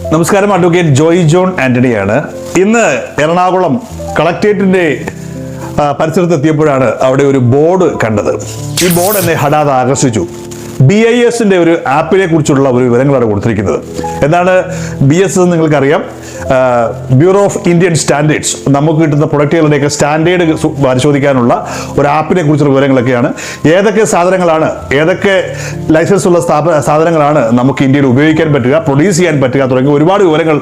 നമസ്കാരം advocate Joy John ആന്റണിയാണ്. ഇന്ന് എറണാകുളം കളക്ട്രേറ്റിന്റെ ആ, പരിസരത്ത് എത്തിയപ്പോഴാണ് അവിടെ ഒരു ബോർഡ് കണ്ടത്. ഈ ബോർഡ് എന്നെ ഹഠാത് ആകർഷിച്ചു. ബി ഐ എസിന്റെ ഒരു ആപ്പിനെ കുറിച്ചുള്ള ഒരു വിവരങ്ങളാണ് കൊടുത്തിരിക്കുന്നത്. എന്താണ് ബി എസ് എന്ന് നിങ്ങൾക്കറിയാം. ബ്യൂറോ ഓഫ് ഇന്ത്യൻ സ്റ്റാൻഡേർഡ്സ് നമുക്ക് കിട്ടുന്ന പ്രൊഡക്റ്റുകളുടെയൊക്കെ സ്റ്റാൻഡേർഡ് പരിശോധിക്കാനുള്ള ഒരു ആപ്പിനെ കുറിച്ചുള്ള വിവരങ്ങളൊക്കെയാണ്. ഏതൊക്കെ സാധനങ്ങളാണ് ഏതൊക്കെ ലൈസൻസ് ഉള്ള സ്ഥാപന സാധനങ്ങളാണ് നമുക്ക് ഇന്ത്യയിൽ ഉപയോഗിക്കാൻ പറ്റുക പ്രൊഡ്യൂസ് ചെയ്യാൻ പറ്റുക തുടങ്ങിയ ഒരുപാട് വിവരങ്ങൾ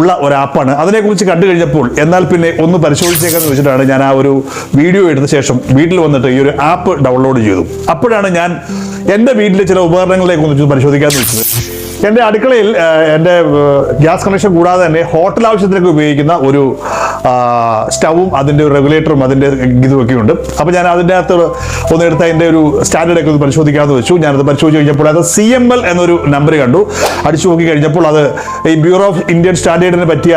ഉള്ള ഒരു ആപ്പാണ്. അതിനെക്കുറിച്ച് കണ്ടു കഴിഞ്ഞപ്പോൾ എന്നാൽ പിന്നെ ഒന്ന് പരിശോധിച്ചേക്കാന്ന് വെച്ചിട്ടാണ് ഞാൻ ആ ഒരു വീഡിയോ എടുത്ത ശേഷം വീട്ടിൽ വന്നിട്ട് ഈ ഒരു ആപ്പ് ഡൗൺലോഡ് ചെയ്തു. അപ്പോഴാണ് ഞാൻ എന്റെ വീട്ടിലെ ചില ഉപകരണങ്ങളിലേക്ക് ഒന്ന് പരിശോധിക്കാമെന്ന് വെച്ചത്. എന്റെ അടുക്കളയിൽ എന്റെ ഗ്യാസ് കണക്ഷൻ കൂടാതെ തന്നെ ഹോട്ടൽ ആവശ്യത്തിനൊക്കെ ഉപയോഗിക്കുന്ന ഒരു സ്റ്റവും അതിന്റെ ഒരു റെഗുലേറ്ററും അതിന്റെ ഇതുമൊക്കെ ഉണ്ട്. അപ്പോൾ ഞാൻ അതിന്റെ അകത്ത് ഒന്നെടുത്ത് അതിന്റെ ഒരു സ്റ്റാൻഡേർഡ് ഒക്കെ ഒന്ന് പരിശോധിക്കാമെന്ന് വെച്ചു. ഞാനത് പരിശോധിച്ച് കഴിഞ്ഞപ്പോൾ അത് സി എം എൽ എന്നൊരു നമ്പർ കണ്ടു. അടിച്ചു നോക്കി കഴിഞ്ഞപ്പോൾ അത് ഈ ബ്യൂറോ ഓഫ് ഇന്ത്യൻ സ്റ്റാൻഡേർഡിന് പറ്റിയ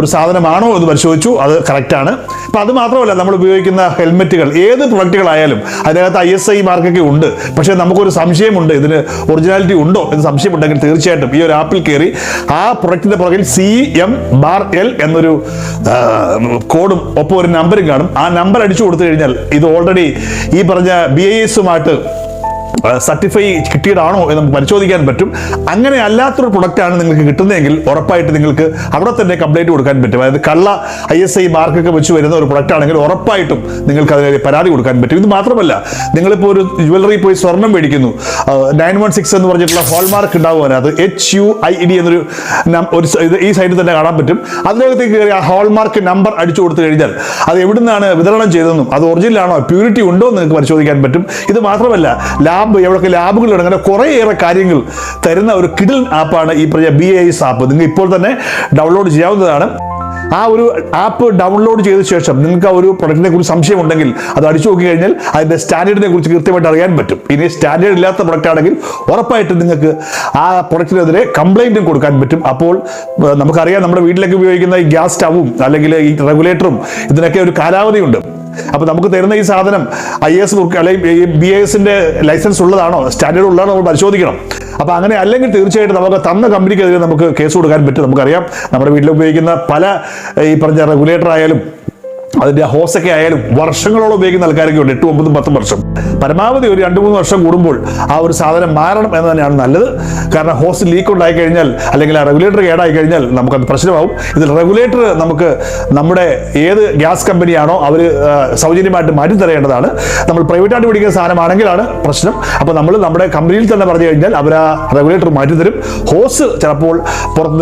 ഒരു സാധനമാണോ എന്ന് പരിശോധിച്ചു. അത് കറക്റ്റാണ് അപ്പോൾ അത് മാത്രമല്ല നമ്മൾ ഉപയോഗിക്കുന്ന ഹെൽമെറ്റുകൾ ഏത് പ്രൊഡക്റ്റുകളായാലും അതിനകത്ത് ഐ എസ് ഐ മാർക്കൊക്കെ ഉണ്ട്. പക്ഷേ നമുക്കൊരു സംശയമുണ്ട് ഇതിന് ഒറിജിനാലിറ്റി ഉണ്ടോ എന്ന് സംശയമുണ്ടെങ്കിൽ തീർച്ചയായിട്ടും ഈ ഒരു ആപ്പിൽ കയറി ആ പ്രൊഡക്റ്റിന്റെ പുറകിൽ സി എം ബാർ എൽ എന്നൊരു കോഡും ഒപ്പം ഒരു നമ്പറും കാണും. ആ നമ്പർ അടിച്ചു കൊടുത്തു കഴിഞ്ഞാൽ ഇത് ഓൾറെഡി ഈ പറഞ്ഞ ബി ഐ എസുമായിട്ട് സർട്ടിഫൈ കിട്ടിയതാണോ എന്ന് നമുക്ക് പരിശോധിക്കാൻ പറ്റും. അങ്ങനെ അല്ലാത്തൊരു പ്രൊഡക്റ്റാണ് നിങ്ങൾക്ക് കിട്ടുന്നതെങ്കിൽ ഉറപ്പായിട്ട് നിങ്ങൾക്ക് അവിടെ തന്നെ കംപ്ലൈന്റ് കൊടുക്കാൻ പറ്റും. അതായത് കള്ള ഐ എസ് ഐ മാർക്കൊക്കെ വെച്ച് വരുന്ന ഒരു പ്രൊഡക്റ്റ് ആണെങ്കിൽ ഉറപ്പായിട്ടും നിങ്ങൾക്ക് അതിന് പരാതി കൊടുക്കാൻ പറ്റും. ഇത് മാത്രമല്ല നിങ്ങളിപ്പോൾ ഒരു ജുവലറി പോയി സ്വർണം മേടിക്കുന്നു. നയൻ വൺ സിക്സ് എന്ന് പറഞ്ഞിട്ടുള്ള ഹോൾമാർക്ക് ഉണ്ടാവും അതിനകത്ത്. എച്ച് യു ഐ ഡി എന്നൊരു ഒരു ഇത് ഈ സൈഡിൽ തന്നെ കാണാൻ പറ്റും. അതിനകത്തേക്ക് കയറി ആ ഹോൾമാർക്ക് നമ്പർ അടിച്ചു കൊടുത്തു കഴിഞ്ഞാൽ അത് എവിടുന്നാണ് വിതരണം ചെയ്തതെന്നും അത് ഒറിജിനലാണോ പ്യൂരിറ്റി ഉണ്ടോ എന്ന് നിങ്ങൾക്ക് പരിശോധിക്കാൻ പറ്റും. ഇത് മാത്രമല്ല ലാബ് എവിടെയൊക്കെ ലാബുകൾ അങ്ങനെ കുറേയേറെ കാര്യങ്ങൾ തരുന്ന ഒരു കിഡിൽ ആപ്പാണ് ഈ പറഞ്ഞ ബി എസ് ആപ്പ് നിങ്ങൾ ഇപ്പോൾ തന്നെ ഡൗൺലോഡ് ചെയ്യാവുന്നതാണ്. ആ ഒരു ആപ്പ് ഡൗൺലോഡ് ചെയ്ത ശേഷം നിങ്ങൾക്ക് ആ ഒരു പ്രൊഡക്റ്റിനെ കുറിച്ച് സംശയം ഉണ്ടെങ്കിൽ അത് അടിച്ചു നോക്കി കഴിഞ്ഞാൽ അതിന്റെ സ്റ്റാൻഡേർഡിനെ കുറിച്ച് കൃത്യമായിട്ട് അറിയാൻ പറ്റും. ഇനി സ്റ്റാൻഡേർഡ് ഇല്ലാത്ത പ്രൊഡക്റ്റ് ആണെങ്കിൽ ഉറപ്പായിട്ട് നിങ്ങൾക്ക് ആ പ്രൊഡക്റ്റിനെതിരെ കംപ്ലൈന്റും കൊടുക്കാൻ പറ്റും. അപ്പോൾ നമുക്കറിയാം നമ്മുടെ വീട്ടിലേക്ക് ഉപയോഗിക്കുന്ന ഈ ഗ്യാസ് സ്റ്റവും അല്ലെങ്കിൽ ഈ റെഗുലേറ്ററും ഇതിനൊക്കെ ഒരു കാലാവധിയുണ്ട്. അപ്പൊ നമുക്ക് തരുന്ന ഈ സാധനം ഐ എസ് ബുക്ക് അല്ലെങ്കിൽ ബി എ എസിന്റെ ലൈസൻസ് ഉള്ളതാണോ? സ്റ്റാൻഡേർഡ് ഉള്ളതാണോ നമ്മൾ പരിശോധിക്കണം. അപ്പോൾ അങ്ങനെ അല്ലെങ്കിൽ തീർച്ചയായിട്ടും നമുക്ക് തന്ന കമ്പനിക്കെതിരെ നമുക്ക് കേസ് കൊടുക്കാൻ പറ്റും. നമുക്കറിയാം നമ്മുടെ വീട്ടിൽ ഉപയോഗിക്കുന്ന പല ഈ പറഞ്ഞ റെഗുലേറ്റർ ആയാലും അതിന്റെ ഹോസൊക്കെ ആയാലും വർഷങ്ങളോളം ഉപയോഗിക്കുന്ന ആൾക്കാരൊക്കെ ഉണ്ട്. എട്ടും ഒമ്പതും പത്തും വർഷം. പരമാവധി ഒരു രണ്ട് മൂന്ന് വർഷം കൂടുമ്പോൾ ആ ഒരു സാധനം മാറണം എന്ന് തന്നെയാണ് നല്ലത്. കാരണം ഹോസ് ലീക്ക് ഉണ്ടായി കഴിഞ്ഞാൽ അല്ലെങ്കിൽ ആ റെഗുലേറ്റർ കേടായി കഴിഞ്ഞാൽ നമുക്കത് പ്രശ്നമാവും. ഇതിൽ റെഗുലേറ്റർ നമുക്ക് നമ്മുടെ ഏത് ഗ്യാസ് കമ്പനിയാണോ അവർ സൗജന്യമായിട്ട് മാറ്റി തരേണ്ടതാണ് നമ്മൾ പ്രൈവറ്റായിട്ട് പിടിക്കുന്ന സാധനമാണെങ്കിലാണ് പ്രശ്നം. അപ്പോൾ നമ്മൾ നമ്മുടെ കമ്പനിയിൽ തന്നെ പറഞ്ഞു കഴിഞ്ഞാൽ അവർ ആ റെഗുലേറ്റർ മാറ്റി തരും ഹോസ് ചിലപ്പോൾ പുറത്ത്